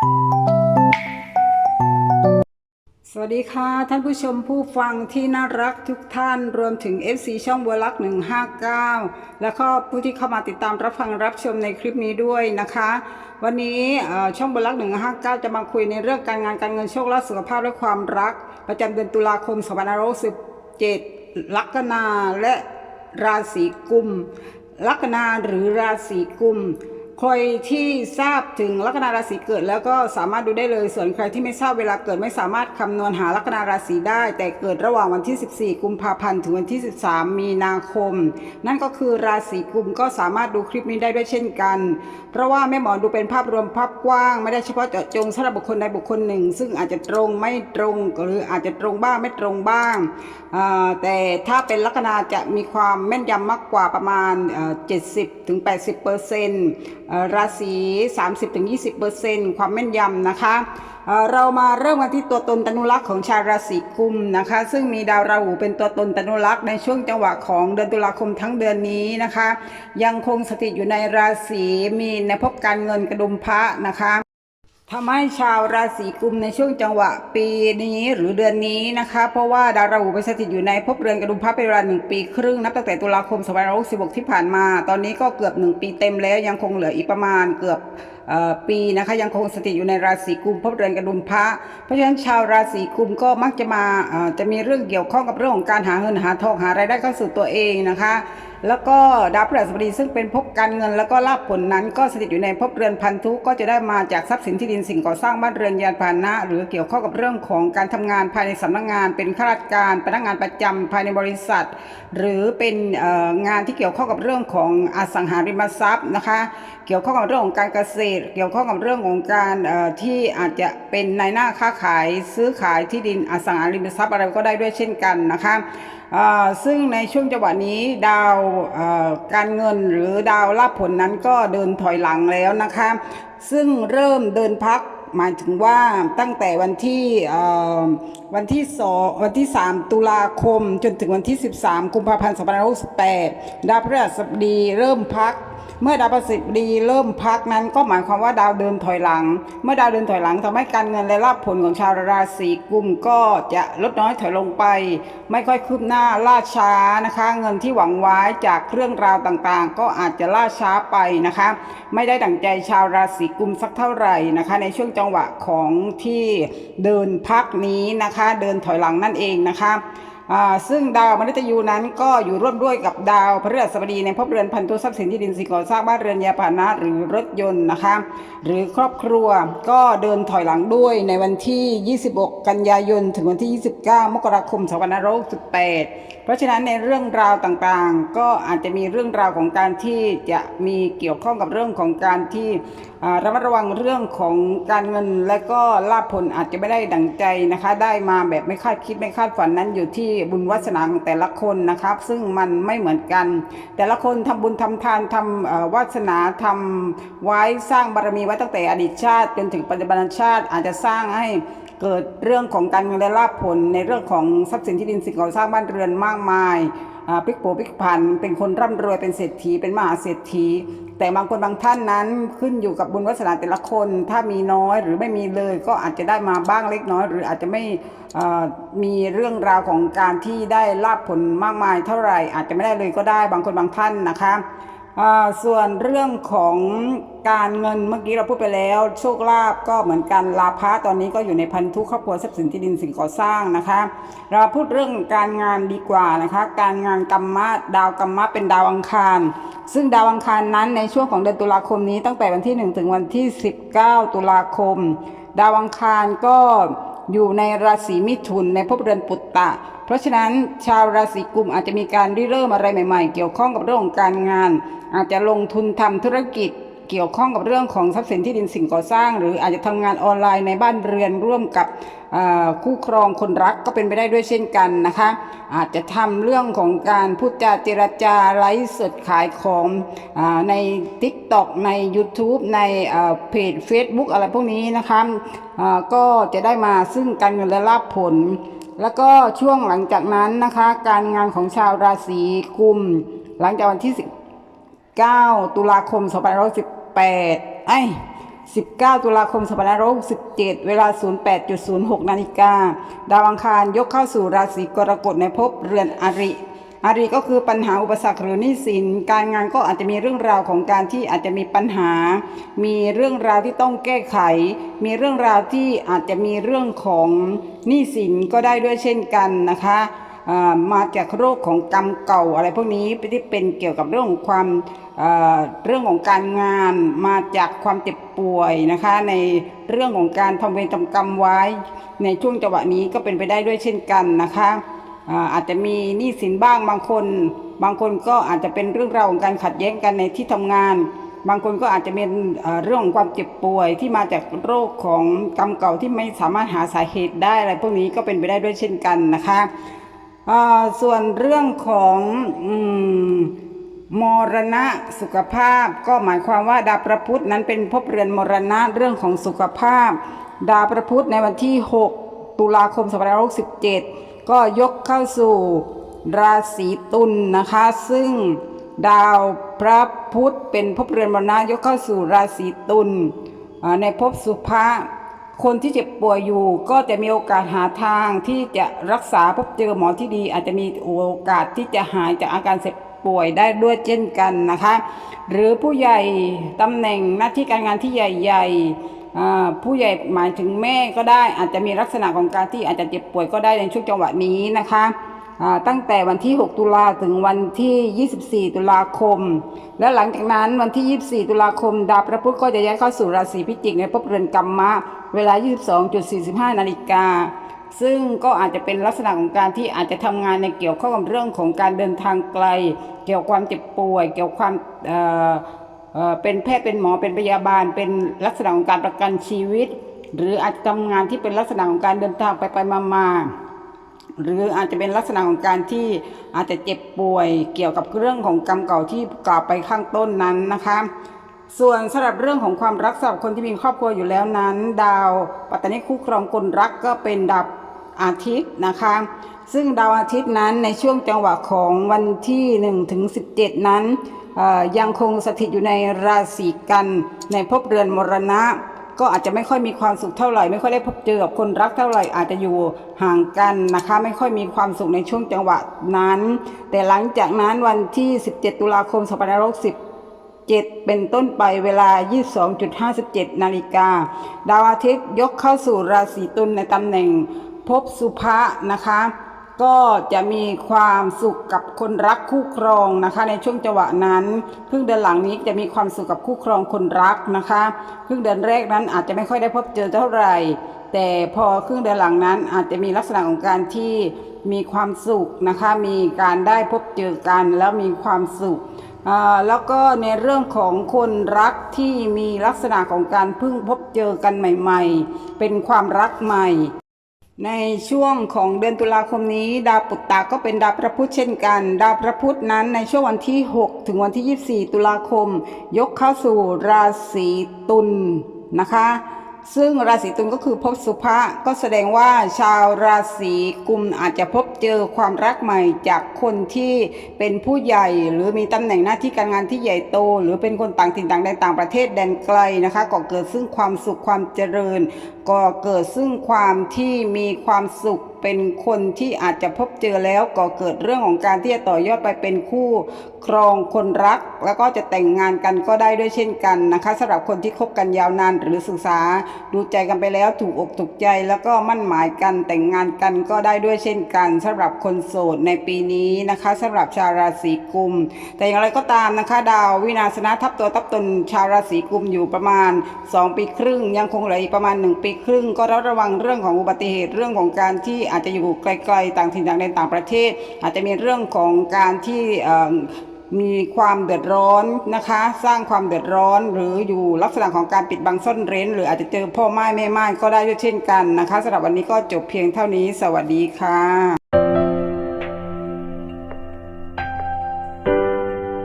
สวัสดีค่ะ ท่านผู้ชมผู้ฟังที่น่ารักทุกท่านรวมถึง FC ช่องบัวลักษ์159 แล้วก็ผู้ที่เข้ามาติดตามรับฟังรับชมในคลิปนี้ด้วยนะคะ วันนี้ช่องบัวลักษ์159 จะมาคุยในเรื่องการงานการเงินโชคลาภสุขภาพและความรัก ประจำเดือนตุลาคม2567ลัคนาและราศีกุมลัคนาหรือราศีกุม ใครที่ทราบถึงลัคนาราศีเกิด แล้วก็สามารถดูได้เลย ส่วนใครที่ไม่ทราบเวลาเกิดไม่สามารถคำนวณหาลัคนาราศีได้ แต่เกิดระหว่างวันที่ 14 กุมภาพันธ์ถึงวันที่ 13 มีนาคม นั่นก็คือราศีกุมก็สามารถดูคลิปนี้ได้ด้วยเช่นกัน เพราะว่าแม่หมอดูเป็นภาพรวมภาพกว้าง ไม่ได้เฉพาะเจาะจงสำหรับบุคคลใดบุคคลหนึ่ง ซึ่งอาจจะตรงไม่ตรงหรืออาจจะตรงบ้างไม่ตรงบ้าง แต่ถ้าเป็นลัคนาจะมีความแม่นยำมากกว่าประมาณ 70ถึง80เปอร์เซ็นต์ราศี 30ถึง20เปอร์เซนต์ความแม่นยำนะคะเรามาเริ่มกันที่ตัวตนตนุรักษ์ของชาวราศีกุมนะคะ ซึ่งมีดาวราหูเป็นตัวตนตนุรักษ์ในช่วงจังหวะของเดือนตุลาคมทั้งเดือนนี้นะคะ ยังคงสถิตอยู่ในราศีมีในพบการเงินกระดุมพระนะคะ ทำให้ชาวราศีกุมในช่วงจังหวะปีนี้หรือเดือนนี้นะคะ เพราะว่าดาวราหูไปสถิตอยู่ในภพเรือนกระดุมพระเป็นเวลาหนึ่งปีครึ่ง นับตั้งแต่ตุลาคม2566ที่ผ่านมา ตอนนี้ก็เกือบหนึ่งปีเต็มแล้วยังคงเหลืออีกประมาณเกือบปีนะคะยังคงสถิตอยู่ในราศีกุมภพเรือนกระดุมพระ เพราะฉะนั้นชาวราศีกุมก็มักจะมาจะมีเรื่องเกี่ยวข้องกับเรื่องของการหาเงินหาทองหารายได้เข้าสู่ตัวเองนะคะ แล้วก็ดาวพฤหัสบดีซึ่งเป็นภพการเงิน แล้วก็ลาภผลนั้น ก็สถิตอยู่ในภพเรือนพันธุก็จะได้มาจากทรัพย์สินที่ดินสิ่งก่อสร้างบ้านเรือนยานพาหนะ หรือเกี่ยวข้องกับเรื่องของการทำงานภายในสำนักงาน เป็นข้าราชการพนักงานประจำภายในบริษัท หรือเป็นงานที่เกี่ยวข้องกับเรื่องของอสังหาริมทรัพย์นะคะ เกี่ยวข้องกับเรื่องของการเกษตร เกี่ยวข้องกับเรื่องของการที่อาจจะเป็นนายหน้าค้าขาย ซื้อขายที่ดินอสังหาริมทรัพย์อะไรก็ได้ด้วยเช่นกันนะคะซึ่งในช่วงจังหวะนี้ดาวการเงินหรือดาวรับผลนั้นก็เดินถอยหลังแล้วนะคะ ซึ่งเริ่มเดินพักหมายถึงว่าตั้งแต่วันที่วันที่สองวันที่ 3 ตุลาคม จนถึงวันที่ 13 กุมภาพันธ์2568ดาวพฤหัสบดีเริ่มพัก เมื่อดาวประสิทธิ์ดีเริ่มพักนั้นก็หมายความว่าดาวเดินถอยหลัง เมื่อดาวเดินถอยหลังทำให้การเงินและลาภผลของชาวราศีกุมก็จะลดน้อยถอยลงไป ไม่ค่อยคืบหน้าล่าช้านะคะ เงินที่หวังไว้จากเรื่องราวต่างๆ ก็อาจจะล่าช้าไปนะคะ ไม่ได้ดั่งใจชาวราศีกุมสักเท่าไหร่นะคะ ในช่วงจังหวะของที่เดินพักนี้นะคะ เดินถอยหลังนั่นเองนะคะ ซึ่งดาวมฤตยูนั้นก็อยู่ร่วมด้วยกับดาวพฤหัสบดีในภพเรือนพันธุทรัพย์สินที่ดินสิ่งก่อสร้างบ้านเรือนยาพาหนะหรือรถยนต์นะคะหรือครอบครัวก็เดินถอยหลังด้วยในวันที่ 26 กันยายน ถึงวันที่ 29 มกราคม2568 เพราะฉะนั้นในเรื่องราวต่างๆ ก็อาจจะมีเรื่องราวของการที่จะมีเกี่ยวข้องกับเรื่องของการที่ระมัดระวังเรื่องของการเงินและก็ลาภผลอาจจะไม่ได้ดังใจนะคะ ได้มาแบบไม่คาดคิดไม่คาดฝันนั้นอยู่ที่บุญวาสนาของแต่ละคนนะครับ ซึ่งมันไม่เหมือนกัน แต่ละคนทำบุญทำทานทำเอ่อวาสนาทำไว้สร้างบารมีไว้ตั้งแต่อดีตชาติ จนถึงปัจจุบันชาติอาจจะสร้างให้เกิดเรื่องของการเงินและลาภผลในเรื่องของทรัพย์สินที่ดินสิ่งก่อสร้างบ้านเรือนมากมาย พลิกโผพลิกผัน เป็นคนร่ำรวยเป็นเศรษฐีเป็นมหาเศรษฐี แต่บางคนบางท่านนั้นขึ้นอยู่กับบุญวาสนาแต่ละคน ถ้ามีน้อยหรือไม่มีเลยก็อาจจะได้มาบ้างเล็กน้อย หรืออาจจะไม่มีเรื่องราวของการที่ได้ลาบผลมากมายเท่าไหร่ อาจจะไม่ได้เลยก็ได้บางคนบางท่านนะคะ ส่วนเรื่องของการเงินเมื่อกี้เราพูดไปแล้ว โชคลาภก็เหมือนกันลาภะตอนนี้ก็อยู่ในพันธุครอบครัวทรัพย์สินที่ดินสิ่งก่อสร้างนะคะ เราพูดเรื่องการงานดีกว่านะคะ การงานกรรมะดาวกรรมะเป็นดาวอังคาร ซึ่งดาวอังคารนั้นในช่วงของเดือนตุลาคมนี้ตั้งแต่วันที่ 1 ถึงวันที่ 19 ตุลาคม ดาวอังคารก็อยู่ในราศีมิถุนในภพเรือนปุตตะ เพราะฉะนั้นชาวราศีกุมอาจจะมีการริเริ่มอะไรใหม่ ๆ เกี่ยวข้องกับเรื่องของการงาน อาจจะลงทุนทำธุรกิจ เกี่ยวข้องกับเรื่องของทรัพย์สินที่ดินสิ่งก่อสร้าง หรืออาจจะทำงานออนไลน์ในบ้านเรือนร่วมกับคู่ครองคนรักก็เป็นไปได้ด้วยเช่นกันนะคะ อาจจะทำเรื่องของการพูดจาเจรจาไลฟ์สดขายของอใน TikTok ใน YouTube ในเพจ Facebook อะไรพวกนี้นะคะก็จะได้มาซึ่งการเงินและลาภผล แล้วก็ช่วงหลังจากนั้นนะคะ การงานของชาวราศีกุม หลังจากวันที่ 19 ตุลาคม 2518ไอ้19 ตุลาคม2567 เวลา 08.06 นาฬิกา ดาวอังคารยกเข้าสู่ราศีกรกฎในภพเรือนอริ อารีก็คือปัญหาอุปสรรคหรือหนี้สิน การงานก็อาจจะมีเรื่องราวของการที่อาจจะมีปัญหา มีเรื่องราวที่ต้องแก้ไข มีเรื่องราวที่อาจจะมีเรื่องของหนี้สินก็ได้ด้วยเช่นกันนะคะามาจากโรคของกรรมเก่าอะไรพวกนี้ที่เป็นเกี่ยวกับเรื่องของความเรื่องของการงานมาจากความเจ็บป่วยนะคะ ในเรื่องของการทำเวรทำกรรมไว้ ในช่วงจังหวะนี้ก็เป็นไปได้ด้วยเช่นกันนะคะ อาจจะมีหนี้สินบ้างบางคน บางคนก็อาจจะเป็นเรื่องราวของการขัดแย้งกันในที่ทำงาน บางคนก็อาจจะเป็นเรื่องของความเจ็บป่วยที่มาจากโรคของกรรมเก่าที่ไม่สามารถหาสาเหตุได้อะไรพวกนี้ก็เป็นไปได้ด้วยเช่นกันนะคะส่วนเรื่องของอมมรณะสุขภาพ ก็หมายความว่าดาวประพุธนั้นเป็นภพเรือนมรณะเรื่องของสุขภาพ ดาวประพุธในวันที่ 6 ตุลาคม2567 ก็ยกเข้าสู่ราศีตุลนะคะ ซึ่งดาวพระพุธเป็นภพเรือนมรณะยกเข้าสู่ราศีตุลในภพสุภะคนที่เจ็บป่วยอยู่ก็จะมีโอกาสหาทางที่จะรักษาพบเจอหมอที่ดี อาจจะมีโอกาสที่จะหายจากอาการเจ็บป่วยได้ด้วยเช่นกันนะคะ หรือผู้ใหญ่ตำแหน่งหน้าที่การงานที่ใหญ่ ๆ ผู้ใหญ่หมายถึงแม่ก็ได้อาจจะมีลักษณะของการที่อาจจะเจ็บป่วยก็ได้ในช่วงจังหวะนี้นะคะตั้งแต่วันที่ 6 ตุลาถึงวันที่ 24 ตุลาคม และหลังจากนั้นวันที่ 24 ตุลาคม ดาวพระพุธก็จะย้ายเข้าสู่ราศีพิจิกในภพเรือนกัมมะ เวลา 22.45 นาฬิกา ซึ่งก็อาจจะเป็นลักษณะของการที่อาจจะทำงานในเกี่ยวข้องกับเรื่องของการเดินทางไกล เกี่ยวความเจ็บป่วย เกี่ยวความ เป็นแพทย์เป็นหมอเป็นพยาบาล เป็นลักษณะของการประกันชีวิต หรืออาจจะทำงานที่เป็นลักษณะของการเดินทางไปไปมามาหรืออาจจะเป็นลักษณะของการที่อาจจะเจ็บป่วยเกี่ยวกับเรื่องของกรรมเก่าที่กล่าวไปข้างต้นนั้นนะคะ ส่วนสำหรับเรื่องของความรักสำหรับคนที่มีครอบครัวอยู่แล้วนั้น ดาวปัตตานีคู่ครองคนรักก็เป็นดาวอาทิตย์นะคะ ซึ่งดาวอาทิตย์นั้นในช่วงจังหวะของวันที่1ถึง17 นั้น ยังคงสถิตอยู่ในราศีกันในภพเรือนมรณะ ก็อาจจะไม่ค่อยมีความสุขเท่าไหร่ ไม่ค่อยได้พบเจอกับคนรักเท่าไหร่อาจจะอยู่ห่างกันนะคะ ไม่ค่อยมีความสุขในช่วงจังหวะนั้น แต่หลังจากนั้นวันที่ 17 ตุลาคม2560 7เป็นต้นไปเวลา 22.57 นาฬิกา ดาวอาทิตย์ยกเข้าสู่ราศีตุลในตำแหน่งภพสุภะนะคะ ก็จะมีความสุขกับคนรักคู่ครองนะคะ ในช่วงจังหวะนั้นครึ่งเดือนหลังนี้จะมีความสุขกับคู่ครองคนรักนะคะครึ่งเดือนแรกนั้นอาจจะไม่ค่อยได้พบเจอเท่าไหร่ แต่พอครึ่งเดือนหลังนั้นอาจจะมีลักษณะของการที่มีความสุขนะคะ มีการได้พบเจอกันแล้วมีความสุขแล้วก็ในเรื่องของคนรักที่มีลักษณะของการเพิ่งพบเจอกันใหม่ ๆ เป็นความรักใหม่ ในช่วงของเดือนตุลาคมนี้ ดาวปุตตะก็เป็นดาวพระพุธเช่นกัน ดาวพระพุธนั้นในช่วงวันที่ 6 ถึงวันที่ 24 ตุลาคม ยกเข้าสู่ราศีตุลนะคะ ซึ่งราศีตุลก็คือภพสุภะก็แสดงว่าชาวราศีกุมอาจจะพบเจอความรักใหม่จากคนที่เป็นผู้ใหญ่ หรือมีตำแหน่งหน้าที่การงานที่ใหญ่โต หรือเป็นคนต่างถิ่นต่างแดนต่างประเทศแดนไกลนะคะก็เกิดซึ่งความสุขความเจริญก็เกิดซึ่งความที่มีความสุข เป็นคนที่อาจจะพบเจอแล้วก็เกิดเรื่องของการที่จะต่อยอดไปเป็นคู่ครองคนรัก แล้วก็จะแต่งงานกันก็ได้ด้วยเช่นกันนะคะสำหรับคนที่คบกันยาวนานหรือศึกษาดูใจกันไปแล้วถูกอกถูกใจ แล้วก็มั่นหมายกันแต่งงานกันก็ได้ด้วยเช่นกันสำหรับคนโสดในปีนี้นะคะสำหรับชาวราศีกุม แต่อย่างไรก็ตามนะคะ ดาววินาศนะทับตัวทับตนชาวราศีกุมอยู่ประมาณ 2 ปีครึ่ง ยังคงเหลืออีกประมาณ 1 ปีครึ่ง ก็ระวังเรื่องของอุบัติเหตุเรื่องของการที่อาจจะอยู่ไกลๆต่างถิ่นต่างแดนต่างประเทศ อาจจะมีเรื่องของการที่มีความเดือดร้อนนะคะ สร้างความเดือดร้อนหรืออยู่ลักษณะของการปิดบังซ่อนเร้น หรืออาจจะเจอพ่อไม้แม่ไม้ก็ได้ด้วยเช่นกันนะคะสำหรับวันนี้ก็จบเพียงเท่านี้ สวัสดีค่ะ